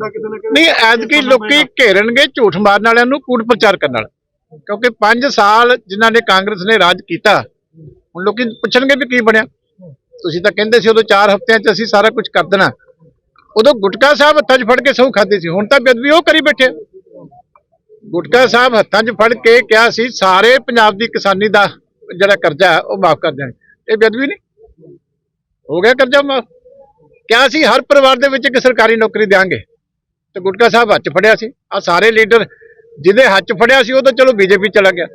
ਲੱਗਦਾ ਕਿਤੇ ਨਾ ਕਿਤੇ ਨਹੀਂ ਐਤਕੀ ਲੋਕੀ ਘੇਰਨਗੇ ਝੂਠ ਮਾਰਨ ਵਾਲਿਆਂ ਨੂੰ ਕੂੜ ਪ੍ਰਚਾਰ ਕਰਨ ਵਾਲਾ ਕਿਉਂਕਿ 5 ਸਾਲ ਜਿਨ੍ਹਾਂ ਨੇ ਕਾਂਗਰਸ ਨੇ ਰਾਜ ਕੀਤਾ ਹੁਣ ਲੋਕੀ ਪੁੱਛਣਗੇ ਵੀ ਕੀ ਬਣਿਆ। ਤੁਸੀਂ ਤਾਂ ਕਹਿੰਦੇ ਸੀ ਉਦੋਂ 4 ਹਫ਼ਤਿਆਂ 'ਚ ਅਸੀਂ ਸਾਰਾ ਕੁਝ ਕਰ ਦੇਣਾ। ਉਦੋਂ ਗੁਟਕਾ ਸਾਹਿਬ ਹੱਥਾਂ 'ਚ ਫੜ ਕੇ ਸਹੁੰ ਖਾਦੇ ਸੀ ਹੁਣ ਤਾਂ ਬੇਦਬੀ ਉਹ ਕਰੀ ਬੈਠੇ ਗੁਟਕਾ ਸਾਹਿਬ ਹੱਥਾਂ 'ਚ ਫੜ ਕੇ ਕਿਹਾ ਸੀ ਸਾਰੇ ਪੰਜਾਬ ਦੀ ਕਿਸਾਨੀ ਦਾ ਜਿਹੜਾ ਕਰਜ਼ਾ ਉਹ ਮਾਫ ਕਰ ਦੇਣ। ਇਹ ਬੇਦਬੀ ਨਹੀਂ। ਹੋ ਗਿਆ ਕਰਜ਼ਾ ਮਾਫ। ਕਿਹਾ ਸੀ ਹਰ ਪਰਿਵਾਰ ਦੇ ਵਿੱਚ ਇੱਕ ਸਰਕਾਰੀ ਨੌਕਰੀ ਦੇਾਂਗੇ ਤੇ ਗੁਟਕਾ ਸਾਹਿਬ ਹੱਥ ਫੜਿਆ ਸੀ। ਆ ਸਾਰੇ ਲੀਡਰ ਜਿਹਦੇ ਹੱਥ ਫੜਿਆ ਸੀ ਉਹ ਤਾਂ ਚਲੋ ਬੀਜੇਪੀ ਚਲਾ ਗਿਆ।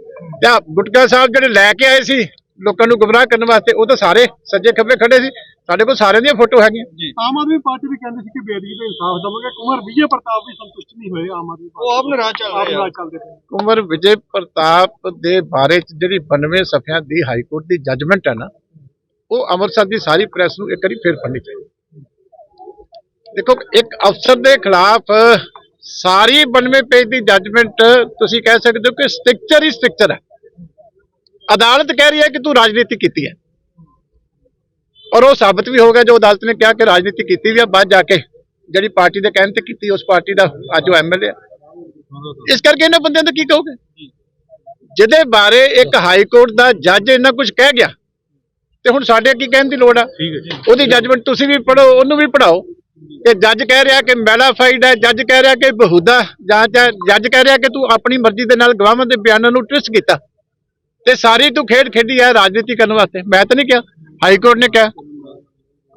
ਤੇ ਗੁਟਕਾ ਸਾਹਿਬ ਜਿਹੜੇ ਲੈ ਕੇ ਆਏ ਸੀ ਲੋਕਾਂ ਨੂੰ ਗੁੰਮਰਾਹ ਕਰਨ ਵਾਸਤੇ ਉਹ ਤਾਂ ਸਾਰੇ ਸੱਜੇ ਖੱਬੇ ਖੜੇ ਸੀ। ਸਾਡੇ ਕੋਲ ਸਾਰਿਆਂ ਦੀਆਂ ਫੋਟੋ ਹੈਗੀਆਂ। ਆਮ ਆਦਮੀ ਪਾਰਟੀ ਵੀ ਕਹਿੰਦੀ ਸੀ ਕਿ ਬੇਅਦਬੀ ਤੇ ਇਨਸਾਫ ਦਵਾਂਗੇ। ਕੁਮਾਰ ਵਿਜੇ ਪ੍ਰਤਾਪ ਵੀ ਸੰਤੁਸ਼ਟ ਨਹੀਂ ਹੋਏ ਆਮ ਆਦਮੀ ਪਾਰਟੀ ਉਹ ਆਪ ਨਾਰਾਜ਼ ਚੱਲ ਆਪ ਰਹੇ ਚੱਲਦੇ ਪਏ ਕੁਮਰ ਵਿਜੇ ਪ੍ਰਤਾਪ ਦੇ ਬਾਰੇ ਚ ਜਿਹੜੀ 92 ਸਫ਼ਿਆਂ ਦੀ ਹਾਈ ਕੋਰਟ ਦੀ ਜੱਜਮੈਂਟ ਹੈ ਨਾ ਉਹ ਅੰਮ੍ਰਿਤਸਰ ਦੀ ਸਾਰੀ ਪ੍ਰੈਸ ਨੂੰ ਇੱਕ ਵਾਰੀ ਫੇਰ ਪੜ੍ਹਨੀ ਚਾਹੀਦੀ। ਦੇਖੋ ਇੱਕ ਅਫਸਰ ਦੇ ਖਿਲਾਫ ਸਾਰੀ 92 ਪੇਜ ਦੀ ਜੱਜਮੈਂਟ ਤੁਸੀਂ ਕਹਿ ਸਕਦੇ ਹੋ ਕਿ ਸਟ੍ਰਕਚਰ ਹੀ ਸਟ੍ਰਕਚਰ ਹੈ। ਅਦਾਲਤ ਕਹਿ ਰਹੀ ਹੈ ਕਿ ਤੂੰ ਰਾਜਨੀਤੀ ਕੀਤੀ ਹੈ। ਔਰ ਉਹ ਸਾਬਤ ਵੀ ਹੋ ਗਿਆ ਜੋ ਅਦਾਲਤ ਨੇ ਕਿਹਾ ਕਿ ਰਾਜਨੀਤੀ ਕੀਤੀ ਵੀ ਆ ਬਾਅਦ ਜਾ ਕੇ ਜਿਹੜੀ ਪਾਰਟੀ ਦੇ ਕਹਿਣ ਤੇ ਕੀਤੀ ਉਸ ਪਾਰਟੀ ਦਾ ਅੱਜ ਉਹ ਐਮਐਲਏ ਆ ਇਸ ਕਰਕੇ ਇਹਨਾਂ ਬੰਦਿਆਂ ਦਾ ਕੀ ਕਹੋਗੇ? ਜਿਹਦੇ ਬਾਰੇ ਇੱਕ ਹਾਈ ਕੋਰਟ ਦਾ ਜੱਜ ਇੰਨਾ ਕੁਝ ਕਹਿ ਗਿਆ ਤੇ ਹੁਣ ਸਾਡੇ ਕੀ ਕਹਿਣ ਦੀ ਲੋੜ ਆ? ਉਹਦੀ ਜੱਜਮੈਂਟ ਤੁਸੀਂ ਵੀ ਪੜੋ ਉਹਨੂੰ ਵੀ ਪੜਾਓ ਕਿ ਜੱਜ ਕਹਿ ਰਿਹਾ ਕਿ ਮੈਲਾਫਾਈਡ ਹੈ ਜੱਜ ਕਹਿ ਰਿਹਾ ਕਿ ਬਹੂਦਾ ਜਾਂਚ ਹੈ ਜੱਜ ਕਹਿ ਰਿਹਾ ਕਿ ਤੂੰ ਆਪਣੀ ਮਰਜ਼ੀ ਦੇ ਨਾਲ ਗਵਾਹਾਂ ਦੇ ਬਿਆਨਾਂ ਨੂੰ ਟਵਿਸਟ ਕੀਤਾ। ਤੇ ਸਾਰੀ ਤੂੰ ਖੇਡ ਖੇਡੀ ਹੈ ਰਾਜਨੀਤੀ ਕਰਨ ਵਾਸਤੇ। ਮੈਂ ਤਾਂ ਨਹੀਂ ਕਿਹਾ ਹਾਈ ਕੋਰਟ ਨੇ ਕਿਹਾ।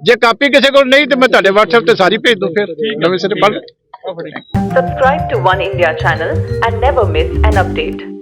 ਜੇ ਕਾਪੀ ਕਿਸੇ ਕੋਲ ਨਹੀਂ ਤੇ ਮੈਂ ਤੁਹਾਡੇ WhatsApp ਤੇ ਸਾਰੀ ਭੇਜ ਦੂੰ ਫਿਰ ਨਵੇਂ ਸਿਰੇ ਪੜ੍ਹ Subscribe to One India channel and never miss an update.